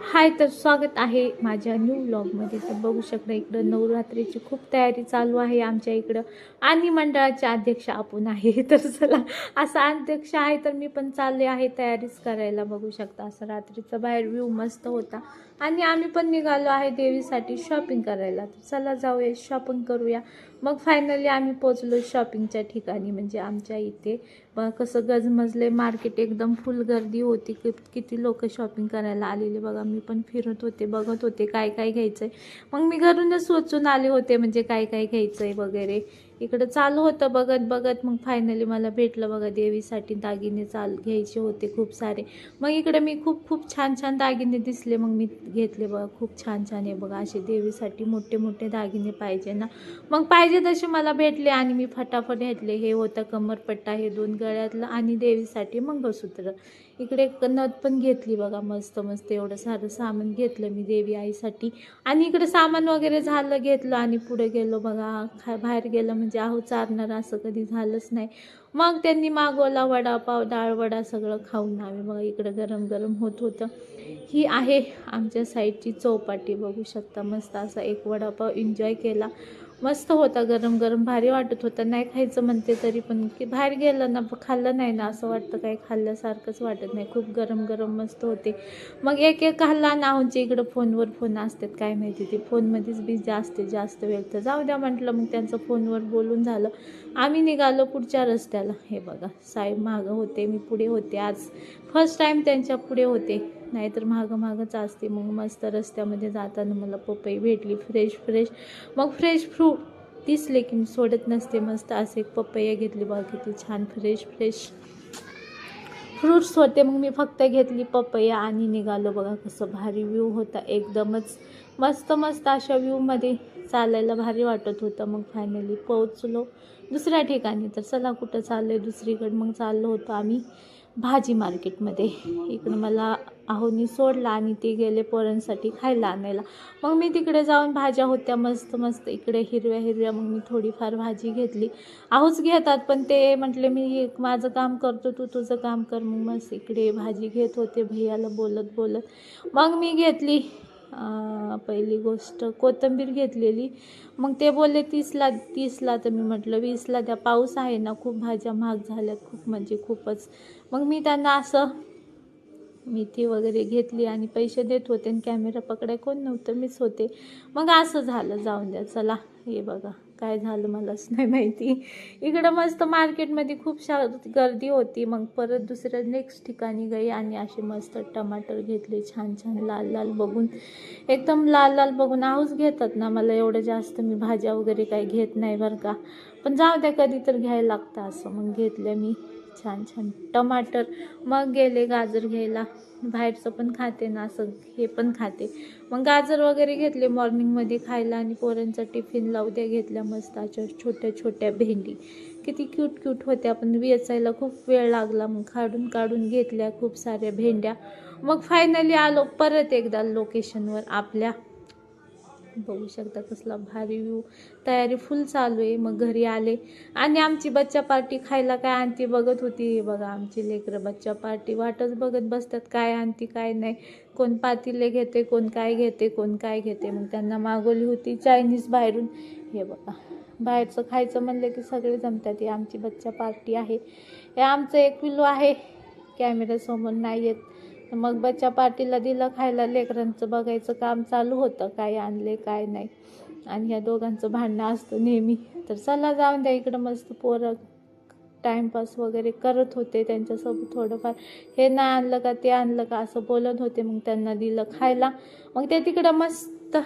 हाय तर स्वागत आहे माझ्या न्यू ब्लॉगमध्ये तर बघू शकता इकडं नवरात्रीची खूप तयारी चालू आहे आमच्या इकडं. आणि मंडळाचे अध्यक्ष आपण आहे. तर चला असा अध्यक्ष आहे तर मी पण चालले आहे तयारीच करायला. बघू शकता असं रात्रीचा बाहेर व्ह्यू मस्त होता. आणि आम्ही पण निघालो आहे देवीसाठी शॉपिंग करायला. तर चला जाऊया शॉपिंग करूया. मग फायनली आम्ही पोचलो शॉपिंगच्या ठिकाणी म्हणजे आमच्या इथे. कसं गजमजले मार्केट एकदम फुल गर्दी होती. किती लोक शॉपिंग करायला आलेले बघा. मी पण फिरत होते बघत होते काय काय घ्यायचं आहे मग मी घरूनच सोचून आले होते म्हणजे काय काय घ्यायचं आहे वगैरे. इकडं चालू होतं बघत बघत. मग फायनली मला भेटलं बघा देवीसाठी. दागिने चाल घ्यायचे होते खूप सारे. मग इकडे मी खूप खूप छान छान दागिने दिसले. मग मी घेतले बघा खूप छान छान आहे बघा. असे देवीसाठी मोठे मोठे दागिने पाहिजे ना. मग पाहिजे तसे मला भेटले आणि मी फटाफट घेतले. हे होतं कमरपट्टा हे दोन गळ्यातलं आणि देवीसाठी मंगळसूत्र. इकडे नथ पण घेतली बघा मस्त मस्त एवढं सारं सामान घेतलं मी देवी आईसाठी. आणि इकडे सामान वगैरे झालं घेतलं आणि पुढे गेलो बघा खा बाहेर गेलं म्हणजे म्हणजे अहो चारणार असं कधी झालंच नाही. मग त्यांनी मागवला वडापाव डाळवडा सगळं खाऊन आम्ही. बघा इकडं गरम गरम होत होतं. ही आहे आमच्या साईडची चौपाटी. बघू शकता मस्त असा एक वडापाव एन्जॉय केला. मस्त होता गरम गरम. भारी वाटत होता. नाही खायचं म्हणते तरी पण की बाहेर गेलं ना खाल्लं नाही ना असं वाटतं काही खाल्ल्यासारखंच वाटत नाही. खूप गरम गरम मस्त होते. मग एक एक खाल्ला ना आमच्या इकडं फोनवर फोन असतात काय माहिती. ते फोनमध्येच बिझी असते जास्त वेळ तर. जाऊ द्या म्हटलं मग त्यांचं फोनवर बोलून झालं. आम्ही निघालो पुढच्या रस्त्याला. हे बघा साहेब मागं होते मी पुढे होते. आज फर्स्ट टाईम त्यांच्या पुढे होते. नाहीतर महाग महागच असते. मग मस्त रस्त्यामध्ये जाताना मला पपई भेटली फ्रेश फ्रेश मग फ्रेश फ्रूट दिसले की मी सोडत नसते. मस्त असे एक पपया घेतली बघा किती छान फ्रेश फ्रेश फ्रूट्स होते. मग मी फक्त घेतली पपया आणि निघालो बघा कसं भारी व्ह्यू होता. एकदमच मस्त मस्त अशा व्ह्यूमध्ये चालायला भारी वाटत होतं. मग फायनली पोहोचलो. दुसऱ्या ठिकाणी तर चला कुठं चाललं आहे दुसरीकडे मग चाललो होतो आम्ही. भाजी मार्केटमध्ये. इकडं मला आहोनी सोडला आणि ते गेले पोरांसाठी खायला आणायला. मग मी तिकडे जाऊन भाज्या होत्या मस्त मस्त. इकडे हिरव्या हिरव्या मग मी थोडीफार भाजी घेतली. आहोच घेतात पण ते म्हटले मी माझं काम करतो तू तुझं काम कर. मग मस्त इकडे भाजी घेत होते भैयाला बोलत बोलत. मग मी घेतली. पहिली गोष्ट कोथिंबीर घेतलेली. मग ते बोलले तीसला तीसला तर मी म्हटलं वीसला द्या. पाऊस आहे ना खूप भाज्या महाग झाल्यात खूप म्हणजे खूपच. मग मी त्यांना असं मेथी वगैरे घेतली आणि पैसे देत होते आणि कॅमेरा पकडाय कोण नव्हतं मीच होते. मग असं झालं जाऊन द्या चला हे बघा. काय झालं मलाच नाही माहिती. इकडं मस्त मार्केटमध्ये खूप शा गर्दी होती. मग परत दुसऱ्या नेक्स्ट ठिकाणी गई आणि असे मस्त टमाटर घेतले छान छान लाल लाल बघून. एकदम लाल लाल बघून आऊच घेतात ना मला एवढं जास्त मी भाज्या वगैरे काही घेत नाही बरं का. पण जाऊ द्या कधी तर घ्यायला लागतं असं मग घेतलं मी. छान छान. टमाटर. मग गेले गाजर घ्यायला. बाहेरचं पण खाते ना असं हे पण खाते. मग गाजर वगैरे घेतले मॉर्निंगमध्ये खायला आणि पोरांचा टिफिनला उद्या घेतल्या मस्त अशा छोट्या छोट्या भेंडी. किती क्यूट क्यूट होत्या. पण वेचायला खूप वेळ लागला. मग काढून काढून घेतल्या खूप साऱ्या भेंड्या. मग फायनली आलो परत एकदा लोकेशनवर आपल्या. बघू शकता कसला भारी व्ह्यू तयारी फुल चालू आहे मग घरी आले. आणि आमची बच्चा पार्टी खायला काय आणती बघत होती? हे बघा आमची लेकरं बच्चा पार्टी वाटच बघत बसतात. काय आणती काय नाही. कोण पातीले घेते कोण काय घेते कोण काय घेते. मग त्यांना मागवली होती चायनीज बाहेरून. हे बघा बाहेरचं खायचं म्हणलं की सगळे जमतात. ही आमची बच्चा पार्टी आहे. हे आमचं एक पिल्लू आहे. कॅमेऱ्यासमोर नाही येत. तर मग बच्चा पार्टीला दिलं खायला लेकरांचं बघायचं काम चालू होतं काय आणले काय नाही. आणि ह्या दोघांचं भांडणं असतं नेहमी. तर चला जाऊन द्या इकडं मस्त पोरं. टाईमपास वगैरे करत होते त्यांच्यासोबत थोडंफार. हे नाही आणलं का ते आणलं का असं बोलत होते. मग त्यांना दिलं खायला. मग ते तिकडं मस्त